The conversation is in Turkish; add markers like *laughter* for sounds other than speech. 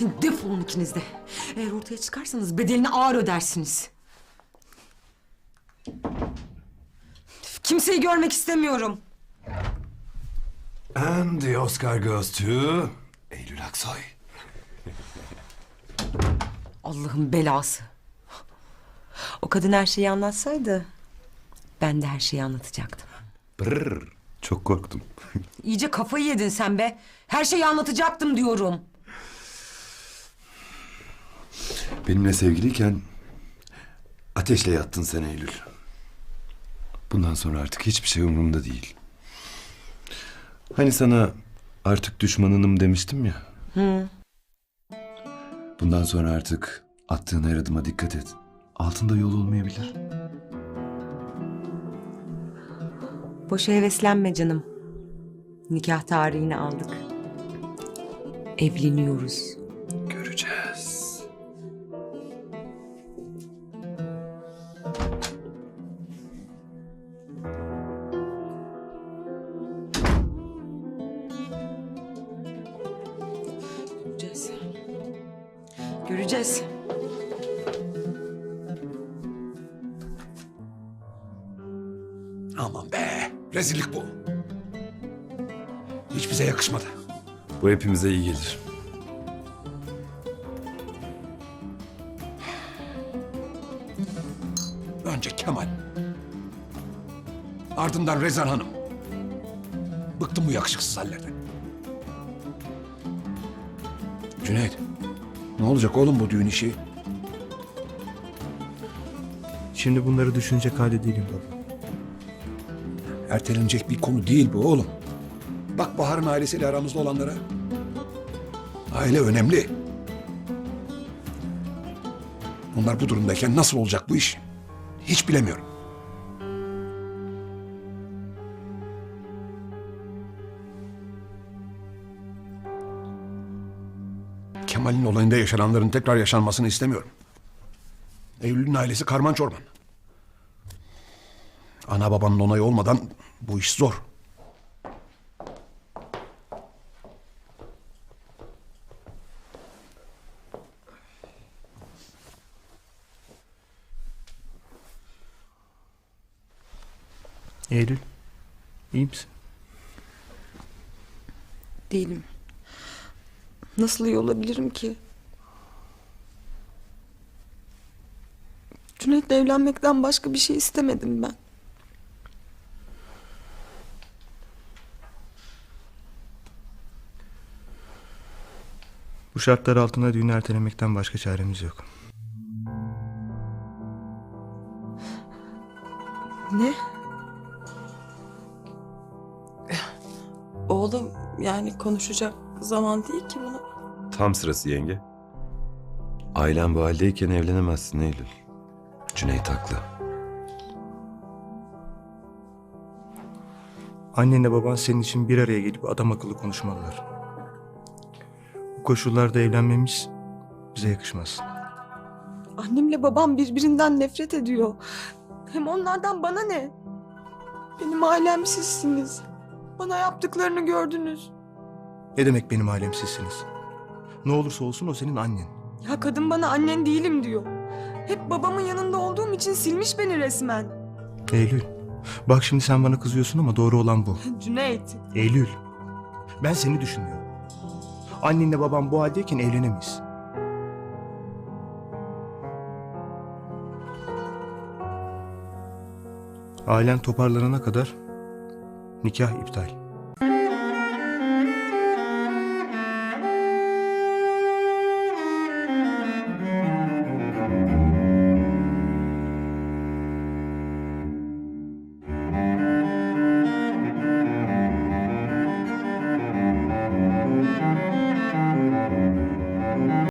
Defolun ikiniz de. Eğer ortaya çıkarsanız bedelini ağır ödersiniz. Kimseyi görmek istemiyorum. And the Oscar goes to Eylül Aksoy. Allah'ın belası. O kadın her şeyi anlatsaydı ben de her şeyi anlatacaktım. Brrr, çok korktum. İyice kafayı yedin sen be. Her şeyi anlatacaktım diyorum. Benimle sevgiliyken ateşle yattın sen Eylül. Bundan sonra artık hiçbir şey umurumda değil. Hani sana artık düşmanınım demiştim ya. Bundan sonra artık attığın her adıma dikkat et. Altında yol olmayabilir. Boşa heveslenme canım. Nikah tarihini aldık. Evleniyoruz. Göreceğiz. Aman be. Rezillik bu. Hiç bize yakışmadı. Bu hepimize iyi gelir. Önce Kemal. Ardından Rezan Hanım. Bıktım bu yakışıksız hallerden. Cüneyt. Ne olacak oğlum bu düğün işi? Şimdi bunları düşünecek halde değilim baba. Ertelenecek bir konu değil bu oğlum. Bak Bahar'ın ailesiyle aramızda olanlara. Aile önemli. Bunlar bu durumdayken nasıl olacak bu iş? Hiç bilemiyorum. Kemal'in olayında yaşananların tekrar yaşanmasını istemiyorum. Eylül'ün ailesi karman çorman. Ana babanın onayı olmadan bu iş zor. Eylül, iyi misin? Değilim. Nasıl iyi olabilirim ki? Cüneyt'le evlenmekten başka bir şey istemedim ben. Bu şartlar altında düğünü ertelemekten başka çaremiz yok. Ne? Oğlum yani konuşacak zaman değil ki bunu. Tam sırası yenge. Ailen bu haldeyken evlenemezsin Eylül. Cüneyt haklı. Annenle baban senin için bir araya gelip adam akıllı konuşmalılar. Bu koşullarda evlenmemiz bize yakışmaz. Annemle babam birbirinden nefret ediyor. Hem onlardan bana ne? Benim ailem sizsiniz. Bana yaptıklarını gördünüz. Ne demek benim ailem sizsiniz? Ne olursa olsun o senin annen. Ya kadın bana annen değilim diyor. Hep babamın yanında olduğum için silmiş beni resmen. Eylül, bak şimdi sen bana kızıyorsun ama doğru olan bu. *laughs* Cüneyt. Eylül, ben seni düşünüyorum. Annenle babam bu haldeyken evlenemeyiz. Ailen toparlanana kadar nikah iptal.